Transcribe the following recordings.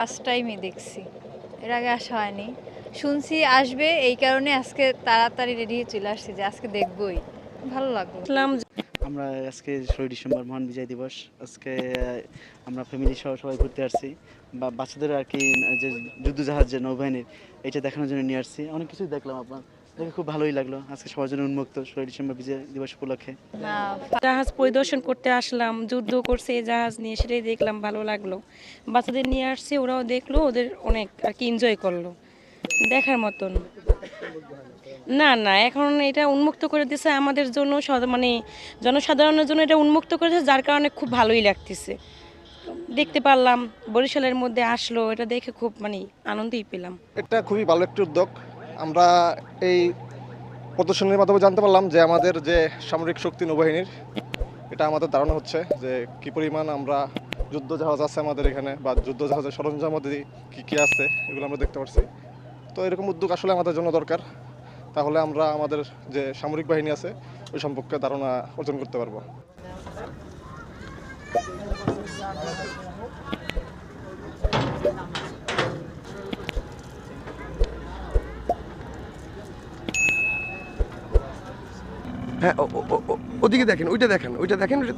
First টাইমই দেখছি। এর আগে আসা হয়নি। শুনছি আসবে এই কারণে আজকে তাড়াতাড়ি রেডি হয়ে চলে আসছি যে আজকে দেখবই। ভালো লাগল। ইসলাম আমরা আজকে ষোলোই ডিসেম্বর মহান বিজয় দিবস। আজকে আমরা ফ্যামিলি সহ সবাই ঘুরতে আসছি। বা বাচ্চাদের আর কি যে যুদ্ধজাহাজ যে নৌবাহিনীর এটা দেখানোর জন্য নিয়ে আসছি। অনেক কিছুই দেখলাম আপনার। দেখে খুব ভালোই লাগল। আজকে সবার জন্য উন্মুক্ত। ষোলোই ডিসেম্বর বিজয় দিবস উপলক্ষে। না জাহাজ পরিদর্শন করতে আসলাম যুদ্ধ করছে এই জাহাজ নিয়ে সেটাই দেখলাম ভালো লাগল। বাচ্চাদের নিয়ে আসছে ওরাও দেখল ওদের অনেক আর কি এনজয় করল। দেখার মতন। না না এখন এটা উন্মুক্ত করে দিয়েছে আমাদের জন্য মানে জনসাধারণের জন্য এটা উন্মুক্ত করেছে যার কারণে খুব ভালোই লাগতেছে। দেখতে পারলাম বরিশালের মধ্যে আসলো এটা দেখে খুব মানে আনন্দই পেলাম। এটা খুবই ভালো একটি উদ্যোগ। আমরা এই প্রদর্শনীর মাধ্যমে জানতে পারলাম যে আমাদের যে সামরিক শক্তি নৌবাহিনীর, এটা আমাদের ধারণা হচ্ছে যে কি পরিমাণ আমরা যুদ্ধ জাহাজ আছে আমাদের এখানে বা যুদ্ধ জাহাজের সরঞ্জাম কী কী আছে, এগুলো আমরা দেখতে পাচ্ছি তো এরকম উদ্যোগ আসলে আমাদের জন্য দরকার। তাহলে আমরা আমাদের যে সামরিক বাহিনী আছে, ওই সম্পর্কে ধারণা অর্জন করতে পারব। হ্যাঁ ও- ও- ও- ও- ওদিকে দেখেন ওইটা দেখেন ওইটা দেখেন ওইটা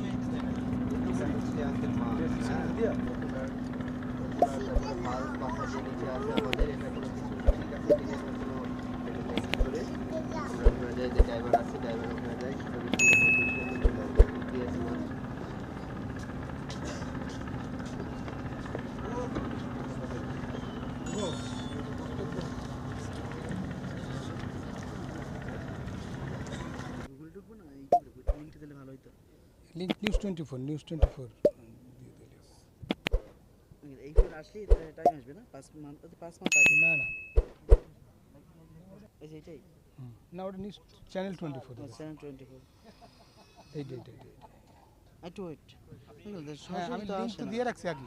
link news twenty four news twenty four না না না না ওটা news channel twenty four seven twenty four এইটা এইটা এইটা একটু ওয়েট হ্যাঁ আমি লিঙ্ক তো দিয়ে রাখছি আগে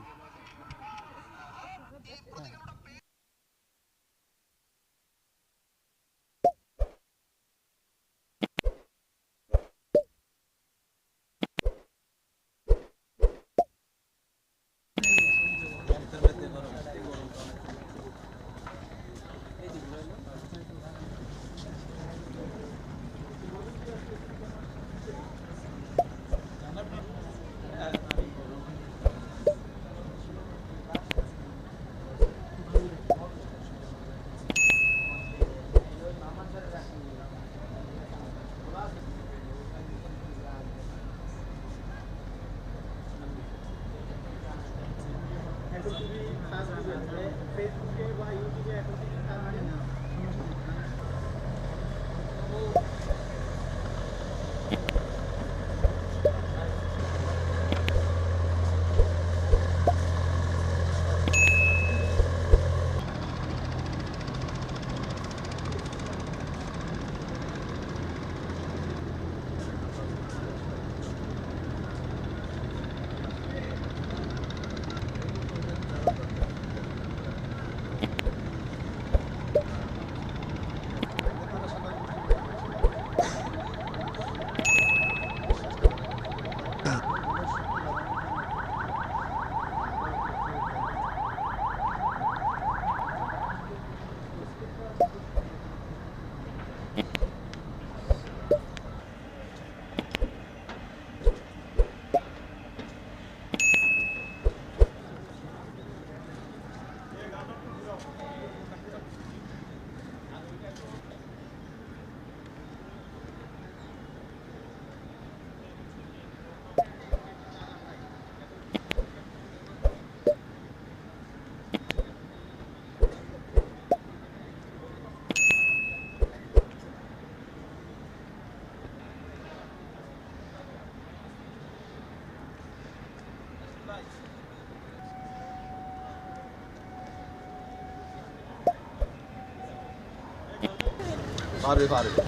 পারবে পারবে।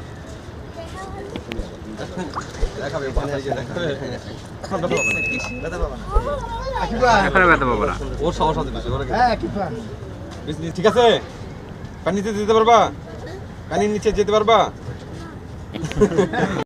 দেখাবে ওর সাহস আছে বেশি ওরা ঠিক আছে? পানিতে যেতে পারবা? পানির নিচে যেতে পারবা?